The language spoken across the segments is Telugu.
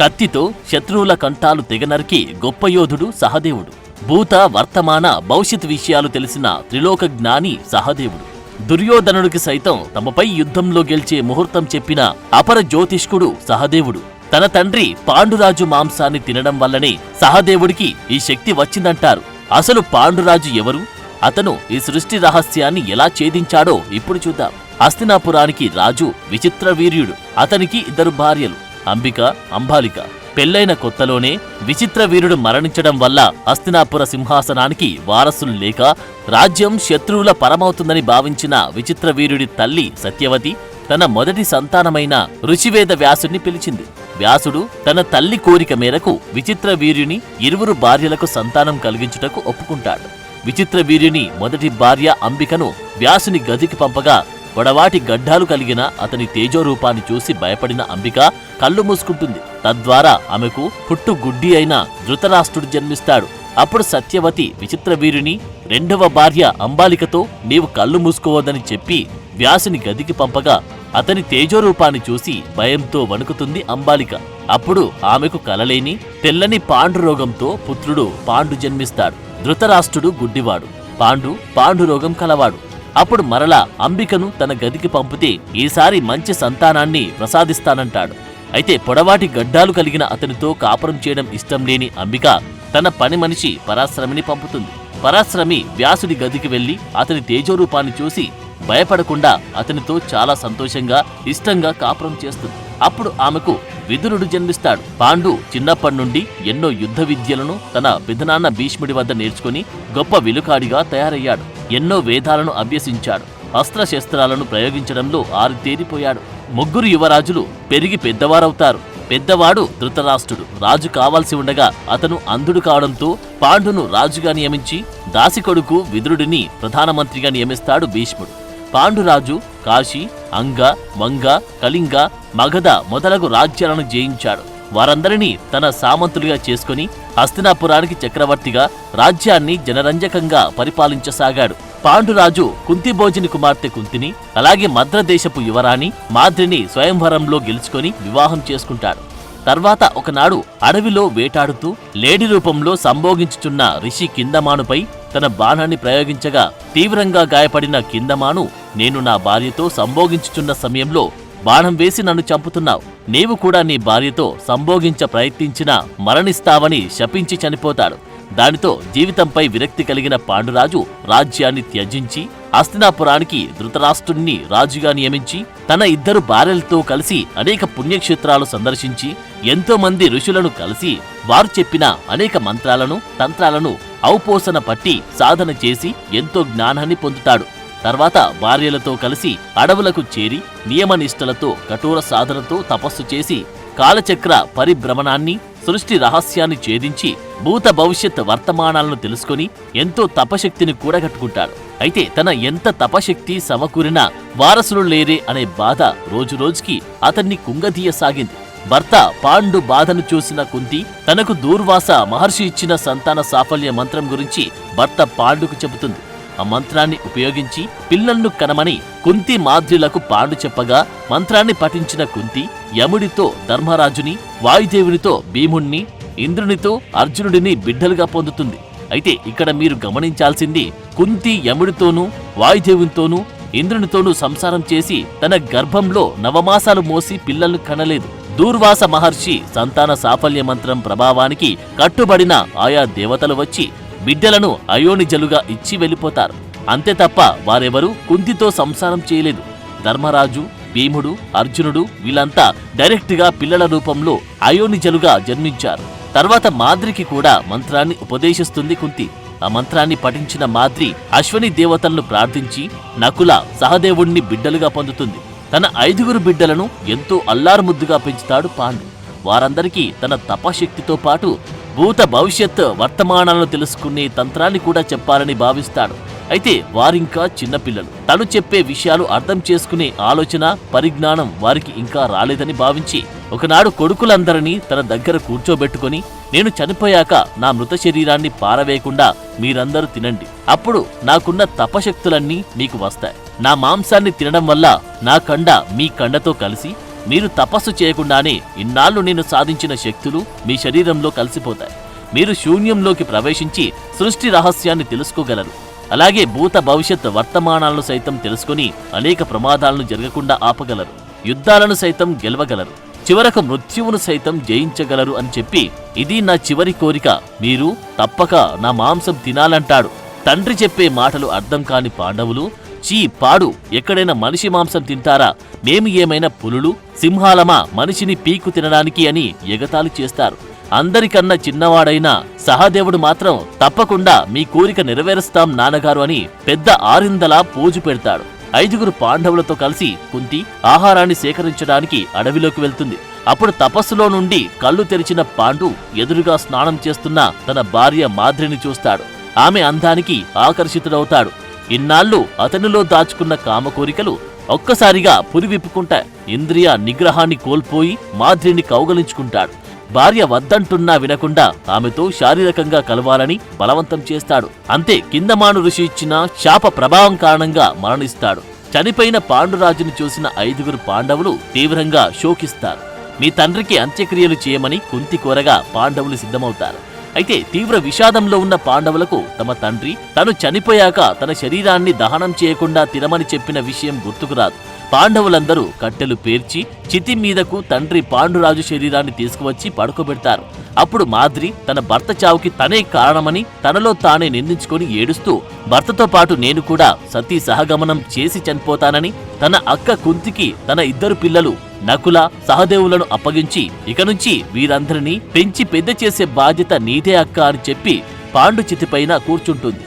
కత్తితో శత్రువుల కంఠాలు తెగనరికి గొప్ప యోధుడు సహదేవుడు. భూత వర్తమాన భవిష్యత్ విషయాలు తెలిసిన త్రిలోక జ్ఞాని సహదేవుడు. దుర్యోధనుడికి సైతం తమపై యుద్ధంలో గెలిచే ముహూర్తం చెప్పిన అపర జ్యోతిష్కుడు సహదేవుడు. తన తండ్రి పాండురాజు మాంసాన్ని తినడం వల్లనే సహదేవుడికి ఈ శక్తి వచ్చిందంటారు. అసలు పాండురాజు ఎవరు? అతను ఈ సృష్టి రహస్యాన్ని ఎలా ఛేదించాడో ఇప్పుడు చూద్దాం. హస్తినాపురానికి రాజు విచిత్ర వీర్యుడు. అతనికి ఇద్దరు భార్యలు. అంబిక అంబాలిక. పెళ్ళైన కొత్తలోనే విచిత్ర వీరుడు మరణించడం వల్ల హస్తినాపుర సింహాసనానికి వారసులు లేక రాజ్యం శత్రువుల పరమవుతుందని భావించిన విచిత్ర వీరుడి తల్లి సత్యవతి తన మొదటి సంతానమైన ఋషివేద వ్యాసుడిని పిలిచింది. వ్యాసుడు తన తల్లి కోరిక మేరకు విచిత్ర వీర్యుని ఇరువురు భార్యలకు సంతానం కలిగించుటకు ఒప్పుకుంటాడు. విచిత్ర వీర్యుని మొదటి భార్య అంబికను వ్యాసుని గదికి పంపగా పొడవాటి గడ్డాలు కలిగిన అతని తేజోరూపాన్ని చూసి భయపడిన అంబిక కళ్ళు మూసుకుంటుంది. తద్వారా ఆమెకు పుట్టు గుడ్డి అయిన ధృతరాష్ట్రుడు జన్మిస్తాడు. అప్పుడు సత్యవతి విచిత్ర వీరుని రెండవ భార్య అంబాలికతో నీవు కళ్ళు మూసుకోవద్దని చెప్పి వ్యాసుని గదికి పంపగా అతని తేజోరూపాన్ని చూసి భయంతో వణుకుతుంది అంబాలిక. అప్పుడు ఆమెకు కలలేని తెల్లని పాండు రోగంతో పుత్రుడు పాండు జన్మిస్తాడు. ధృతరాష్ట్రుడు గుడ్డివాడు. పాండు పాండు రోగం కలవాడు. అప్పుడు మరలా అంబికను తన గదికి పంపితే ఈసారి మంచి సంతానాన్ని ప్రసాదిస్తానంటాడు. అయితే పొడవాటి గడ్డాలు కలిగిన అతనితో కాపురం చేయడం ఇష్టం లేని అంబిక తన పని మనిషి పరాశ్రమిని పంపుతుంది. పరాశ్రమి వ్యాసుడి గదికి వెళ్ళి అతని తేజోరూపాన్ని చూసి భయపడకుండా అతనితో చాలా సంతోషంగా ఇష్టంగా కాపురం చేస్తుంది. అప్పుడు ఆమెకు విదురుడు జన్మిస్తాడు. పాండు చిన్నప్పటి నుండి ఎన్నో యుద్ధ విద్యలను తన విధనాన్న భీష్ముడి వద్ద నేర్చుకుని గొప్ప విలుకాడిగా తయారయ్యాడు. ఎన్నో వేదాలను అభ్యసించాడు. అస్త్రశస్త్రాలను ప్రయోగించడంలో ఆరితేరిపోయాడు ముగ్గురు యువరాజులు పెరిగి పెద్దవారవుతారు. పెద్దవాడు ధృతరాష్ట్రుడు. రాజు కావాల్సి ఉండగా అతను అంధుడు కావడంతో పాండును రాజుగా నియమించి దాసి కొడుకు విదురుడిని ప్రధానమంత్రిగా నియమిస్తాడు భీష్ముడు. పాండురాజు కాశీ అంగ వంగ కళింగ మగధ మొదలగు రాజ్యాలను జయించాడు. వారందరినీ తన సామంతులుగా చేసుకుని హస్తినాపురానికి చక్రవర్తిగా రాజ్యాన్ని జనరంజకంగా పరిపాలించసాగాడు. పాండురాజు కుంతిభోజని కుమార్తె కుంతిని అలాగే మద్రదేశపు యువరాణి మాద్రిని స్వయంవరంలో గెలుచుకొని వివాహం చేసుకుంటాడు. తర్వాత ఒకనాడు అడవిలో వేటాడుతూ లేడి రూపంలో సంభోగించుచున్న రిషి కిందమానుపై తన బాణాన్ని ప్రయోగించగా తీవ్రంగా గాయపడిన కిందమాను నేను నా భార్యతో సంభోగించుచున్న సమయంలో బాణం వేసి నన్ను చంపుతున్నావు. నీవు కూడా నీ భార్యతో సంభోగించ ప్రయత్నించినా మరణిస్తావని శపించి చనిపోతాడు. దానితో జీవితంపై విరక్తి కలిగిన పాండురాజు రాజ్యాన్ని త్యజించి హస్తినాపురానికి ధృతరాష్ట్రుణ్ణి రాజుగా నియమించి తన ఇద్దరు భార్యలతో కలిసి అనేక పుణ్యక్షేత్రాలు సందర్శించి ఎంతో మంది ఋషులను కలిసి వారు చెప్పిన అనేక మంత్రాలను తంత్రాలను ఔపోసన పట్టి సాధన చేసి ఎంతో జ్ఞానాన్ని పొందుతాడు. తర్వాత భార్యలతో కలిసి అడవులకు చేరి నియమనిష్టలతో కఠోర సాధనతో తపస్సు చేసి కాలచక్ర పరిభ్రమణాన్ని సృష్టి రహస్యాన్ని ఛేదించి భూత భవిష్యత్ వర్తమానాలను తెలుసుకొని ఎంతో తపశక్తిని కూడగట్టుకుంటాడు. అయితే తన ఎంత తపశక్తి సమకూరినా వారసులు లేరే అనే బాధ రోజురోజుకి అతన్ని కుంగదీయసాగింది. భర్త పాండు బాధను చూసిన కుంతి తనకు దూర్వాస మహర్షి ఇచ్చిన సంతాన సాఫల్య మంత్రం గురించి భర్త పాండుకు చెబుతుంది. ఆ మంత్రాన్ని ఉపయోగించి పిల్లలను కనమని కుంతి మాద్రులకు పాండు చెప్పగా మంత్రాన్ని పఠించిన కుంతి యముడితో ధర్మరాజుని వాయుదేవునితో భీముణ్ణి ఇంద్రునితో అర్జునుడిని బిడ్డలుగా పొందుతుంది. అయితే ఇక్కడ మీరు గమనించాల్సింది కుంతి యముడితోనూ వాయుదేవునితోనూ ఇంద్రునితోనూ సంసారం చేసి తన గర్భంలో నవమాసాలు మోసి పిల్లలను కనలేదు. దూర్వాస మహర్షి సంతాన సాఫల్య మంత్రం ప్రభావానికి కట్టుబడిన ఆయా దేవతలు వచ్చి బిడ్డలను అయోనిజలుగా ఇచ్చి వెళ్ళిపోతారు. అంతే తప్ప వారెవరూ కుంతితో సంసారం చేయలేదు. ధర్మరాజు భీముడు అర్జునుడు వీళ్ళంతా డైరెక్ట్గా పిల్లల రూపంలో అయోనిజలుగా జన్మించారు. తర్వాత మాద్రికి కూడా మంత్రాన్ని ఉపదేశిస్తుంది కుంతి. ఆ మంత్రాన్ని పఠించిన మాద్రి అశ్వని దేవతలను ప్రార్థించి నకుల సహదేవుణ్ణి బిడ్డలుగా పొందుతుంది. తన ఐదుగురు బిడ్డలను ఎంతో అల్లారుముద్దుగా పెంచుతాడు పాండు. వారందరికీ తన తపశక్తితో పాటు భూత భవిష్యత్ వర్తమానాలను తెలుసుకునే తంత్రాన్ని కూడా చెప్పాలని భావిస్తాడు. అయితే వారింకా చిన్నపిల్లలు తను చెప్పే విషయాలు అర్థం చేసుకునే ఆలోచన పరిజ్ఞానం వారికి ఇంకా రాలేదని భావించి ఒకనాడు కొడుకులందరినీ తన దగ్గర కూర్చోబెట్టుకొని నేను చనిపోయాక నా మృత శరీరాన్ని పారవేయకుండా మీరందరూ తినండి. అప్పుడు నాకున్న తపశక్తులన్నీ మీకు వస్తాయి. నా మాంసాన్ని తినడం వల్ల నా కండ మీ కండతో కలిసి మీరు తపస్సు చేయకుండానే ఇన్నాళ్ళు నేను సాధించిన శక్తులు మీ శరీరంలో కలిసిపోతాయి. మీరు శూన్యంలోకి ప్రవేశించి సృష్టి రహస్యాన్ని తెలుసుకోగలరు. అలాగే భూత భవిష్యత్ వర్తమానాలను సైతం తెలుసుకుని అనేక ప్రమాదాలను జరగకుండా ఆపగలరు. యుద్ధాలను సైతం గెలవగలరు. చివరకు మృత్యువును సైతం జయించగలరు అని చెప్పి ఇది నా చివరి కోరిక. మీరు తప్పక నా మాంసం తినాలంటాడు. తండ్రి చెప్పే మాటలు అర్థం కాని పాండవులు చీ పాడు. ఎక్కడైనా మనిషి మాంసం తింటారా? మేము ఏమైనా పులులు సింహాలమా? మనిషిని పీకు తినడానికి అని ఎగతాళి చేస్తారు. అందరికన్నా చిన్నవాడైన సహదేవుడు మాత్రం తప్పకుండా మీ కోరిక నెరవేరుస్తాం నాన్నగారు అని పెద్ద ఆరిందలా పూజు పెడతాడు. ఐదుగురు పాండవులతో కలిసి కుంతి ఆహారాన్ని సేకరించడానికి అడవిలోకి వెళ్తుంది. అప్పుడు తపస్సులో నుండి కళ్ళు తెరిచిన పాండు ఎదురుగా స్నానం చేస్తున్న తన భార్య మాద్రిని చూస్తాడు. ఆమె అందానికి ఆకర్షితుడవుతాడు. ఇన్నాళ్ళు అతనిలో దాచుకున్న కామ కోరికలు ఒక్కసారిగా పురివిప్పుకుంటా ఇంద్రియ నిగ్రహాన్ని కోల్పోయి మాద్రిని కౌగలించుకుంటాడు. భార్య వద్దంటున్నా వినకుండా ఆమెతో శారీరకంగా కలవాలని బలవంతం చేస్తాడు. అంతే కిందమాను ఋషి ఇచ్చిన శాప ప్రభావం కారణంగా మరణిస్తాడు. చనిపోయిన పాండురాజుని చూసిన ఐదుగురు పాండవులు తీవ్రంగా శోకిస్తారు. మీ తండ్రికి అంత్యక్రియలు చేయమని కుంతి కోరగా పాండవులు సిద్ధమవుతారు. అయితే తీవ్ర విషాదంలో ఉన్న పాండవులకు తమ తండ్రి తను చనిపోయాక తన శరీరాన్ని దహనం చేయకుండా తినమని చెప్పిన విషయం గుర్తుకురాదు పాండవులందరూ కట్టెలు పేర్చి చితి మీదకు తండ్రి పాండురాజు శరీరాన్ని తీసుకువచ్చి పడుకోబెడతారు. అప్పుడు మాద్రి తన భర్త చావుకి తనే కారణమని తనలో తానే నిందించుకొని ఏడుస్తూ భర్తతో పాటు నేను కూడా సతీ సహగమనం చేసి చనిపోతానని తన అక్క కుంతికి తన ఇద్దరు పిల్లలు నకుల సహదేవులను అప్పగించి ఇక నుంచి వీరందరినీ పెంచి పెద్ద చేసే బాధ్యత నీదే అక్క అని చెప్పి పాండు చితిపైన కూర్చుంటుంది.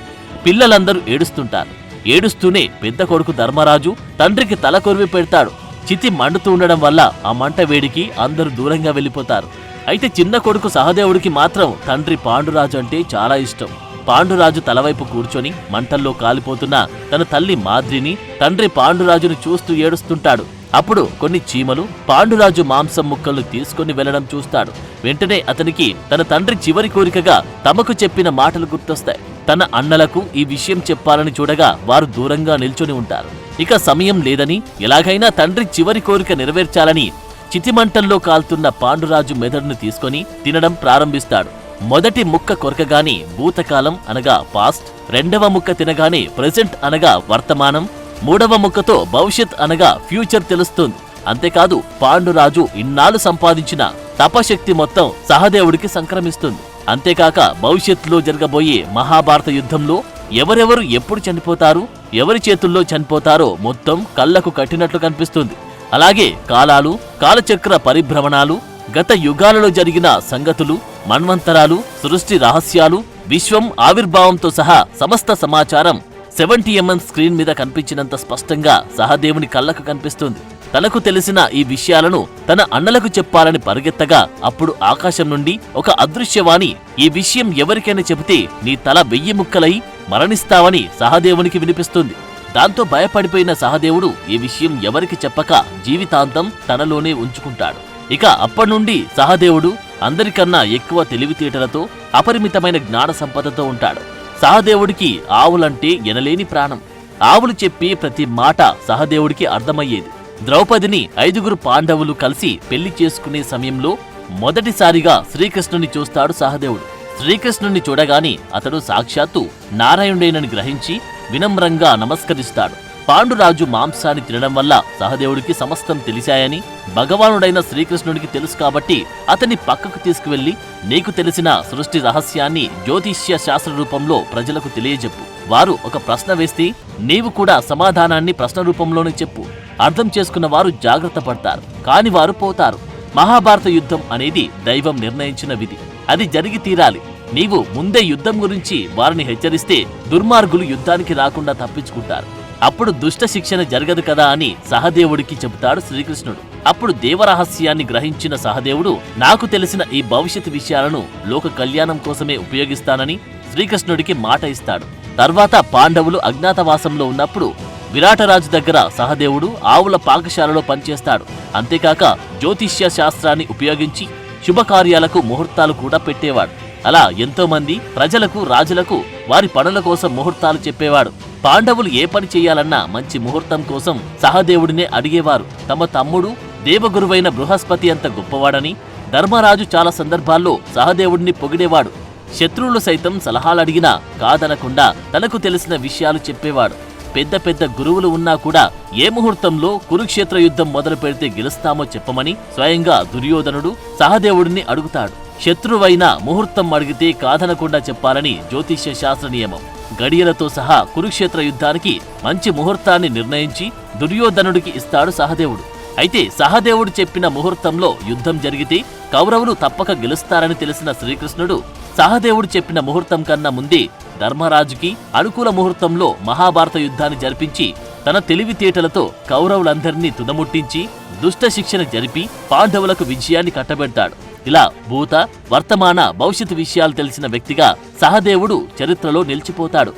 పిల్లలందరూ ఏడుస్తుంటారు. ఏడుస్తూనే పెద్ద కొడుకు ధర్మరాజు తండ్రికి తల కొరివి పెడతాడు. చితి మండుతూ ఉండడం వల్ల ఆ మంట వేడికి అందరూ దూరంగా వెళ్ళిపోతారు. అయితే చిన్న కొడుకు సహదేవుడికి మాత్రం తండ్రి పాండురాజు అంటే చాలా ఇష్టం. పాండురాజు తలవైపు కూర్చొని మంటల్లో కాలిపోతున్న తన తల్లి మాద్రిని తండ్రి పాండురాజును చూస్తూ ఏడుస్తుంటాడు. అప్పుడు కొన్ని చీమలు పాండురాజు మాంసం ముక్కలు తీసుకొని వెళ్ళడం చూస్తాడు. వెంటనే అతనికి తన తండ్రి చివరి కోరికగా తమకు చెప్పిన మాటలు గుర్తొస్తాయి. తన అన్నలకు ఈ విషయం చెప్పాలని చూడగా వారు దూరంగా నిల్చొని ఉంటారు. ఇక సమయం లేదని ఎలాగైనా తండ్రి చివరి కోరిక నెరవేర్చాలని చితిమంటల్లో కాల్తున్న పాండురాజు మెదడును తీసుకొని తినడం ప్రారంభిస్తాడు. మొదటి ముక్క కొరకగానే భూతకాలం అనగా పాస్ట్ రెండవ ముక్క తినగానే ప్రెజెంట్ అనగా వర్తమానం మూడవ ముక్కతో భవిష్యత్ అనగా ఫ్యూచర్ తెలుస్తుంది. అంతేకాదు పాండురాజు ఇన్నాళ్ళు సంపాదించిన తపశక్తి మొత్తం సహదేవుడికి సంక్రమిస్తుంది. అంతేకాక భవిష్యత్తులో జరగబోయే మహాభారత యుద్ధంలో ఎవరెవరు ఎప్పుడు చనిపోతారు ఎవరి చేతుల్లో చనిపోతారో మొత్తం కళ్ళకు కట్టినట్లు కనిపిస్తుంది. అలాగే కాలాలు కాలచక్ర పరిభ్రమణాలు గత యుగాలలో జరిగిన సంగతులు మన్వంతరాలు సృష్టి రహస్యాలు విశ్వం ఆవిర్భావంతో సహా సమస్త సమాచారం సెవెంటీ ఎంఎం స్క్రీన్ మీద కనిపించినంత స్పష్టంగా సహదేవుని కళ్ళకు కనిపిస్తుంది. తనకు తెలిసిన ఈ విషయాలను తన అన్నలకు చెప్పాలని పరిగెత్తగా అప్పుడు ఆకాశం నుండి ఒక అదృశ్యవాణి ఈ విషయం ఎవరికైనా చెబితే నీ తల వెయ్యి ముక్కలై మరణిస్తావని సహదేవునికి వినిపిస్తుంది. దాంతో భయపడిపోయిన సహదేవుడు ఈ విషయం ఎవరికి చెప్పక జీవితాంతం తనలోనే ఉంచుకుంటాడు. ఇక అప్పటినుండి సహదేవుడు అందరికన్నా ఎక్కువ తెలివితేటలతో అపరిమితమైన జ్ఞాన సంపదతో ఉంటాడు. సహదేవుడికి ఆవులంటే ఎనలేని ప్రాణం. ఆవులు చెప్పి ప్రతి మాట సహదేవుడికి అర్థమయ్యేది. ద్రౌపదిని ఐదుగురు పాండవులు కలిసి పెళ్ళి చేసుకునే సమయంలో మొదటిసారిగా శ్రీకృష్ణుని చూస్తాడు సహదేవుడు. శ్రీకృష్ణుని చూడగానే అతడు సాక్షాత్తు నారాయణుడేనని గ్రహించి వినమ్రంగా నమస్కరిస్తాడు. పాండురాజు మాంసాన్ని తినడం వల్ల సహదేవుడికి సమస్తం తెలిసాయని భగవానుడైన శ్రీకృష్ణుడికి తెలుసు కాబట్టి అతన్ని పక్కకు తీసుకువెళ్ళి నీకు తెలిసిన సృష్టి రహస్యాన్ని జ్యోతిష్య శాస్త్ర రూపంలో ప్రజలకు తెలియజెప్పు. వారు ఒక ప్రశ్న వేస్తే నీవు కూడా సమాధానాన్ని ప్రశ్న రూపంలోనే చెప్పు. అర్థం చేసుకున్న వారు జాగ్రత్త పడతారు. కాని వారు పోతారు. మహాభారత యుద్ధం అనేది దైవం నిర్ణయించిన విధి. అది జరిగి తీరాలి. నీవు ముందే యుద్ధం గురించి వారిని హెచ్చరిస్తే దుర్మార్గులు యుద్ధానికి రాకుండా తప్పించుకుంటారు. అప్పుడు దుష్ట శిక్షణ జరగదు కదా అని సహదేవుడికి చెబుతాడు శ్రీకృష్ణుడు. అప్పుడు దేవరహస్యాన్ని గ్రహించిన సహదేవుడు నాకు తెలిసిన ఈ భవిష్యత్ విషయాలను లోక కళ్యాణం కోసమే ఉపయోగిస్తానని శ్రీకృష్ణుడికి మాట ఇస్తాడు. తర్వాత పాండవులు అజ్ఞాతవాసంలో ఉన్నప్పుడు విరాటరాజు దగ్గర సహదేవుడు ఆవుల పాకశాలలో పనిచేస్తాడు. అంతేకాక జ్యోతిష్య శాస్త్రాన్ని ఉపయోగించి శుభకార్యాలకు ముహూర్తాలు కూడా పెట్టేవాడు. అలా ఎంతోమంది ప్రజలకు రాజులకు వారి పనుల కోసం ముహూర్తాలు చెప్పేవాడు. పాండవులు ఏ పని చేయాలన్నా మంచి ముహూర్తం కోసం సహదేవుడినే అడిగేవారు. తమ తమ్ముడు దేవగురువైన బృహస్పతి అంత గొప్పవాడని ధర్మరాజు చాలా సందర్భాల్లో సహదేవుడిని పొగిడేవాడు. శత్రువులు సైతం సలహాలడిగినా కాదనకుండా తనకు తెలిసిన విషయాలు చెప్పేవాడు. పెద్ద పెద్ద గురువులు ఉన్నా కూడా ఏ ముహూర్తంలో కురుక్షేత్ర యుద్ధం మొదలు పెడితే గెలుస్తామో చెప్పమని స్వయంగా దుర్యోధనుడు సహదేవుడిని అడుగుతాడు. శత్రువైన ముహూర్తం అడిగితే కాదనకుండా చెప్పాలని జ్యోతిష్య శాస్త్ర నియమం. గడియలతో సహా కురుక్షేత్ర యుద్ధానికి మంచి ముహూర్తాన్ని నిర్ణయించి దుర్యోధనుడికి ఇస్తాడు సహదేవుడు. అయితే సహదేవుడు చెప్పిన ముహూర్తంలో యుద్ధం జరిగితే కౌరవులు తప్పక గెలుస్తారని తెలిసిన శ్రీకృష్ణుడు సహదేవుడు చెప్పిన ముహూర్తం కన్నా ముందే ధర్మరాజుకి అనుకూల ముహూర్తంలో మహాభారత యుద్ధాన్ని జరిపించి తన తెలివితేటలతో కౌరవులందరినీ తుదముట్టించి దుష్ట శిక్షణ జరిపి పాండవులకు విజయాన్ని కట్టబెడతాడు. ఇలా భూత వర్తమాన భవిష్యత్ విషయాలు తెలిసిన వ్యక్తిగా సహదేవుడు చరిత్రలో నిలిచిపోతాడు.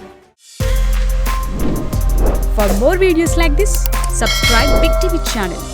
For more videos like this subscribe big TV channel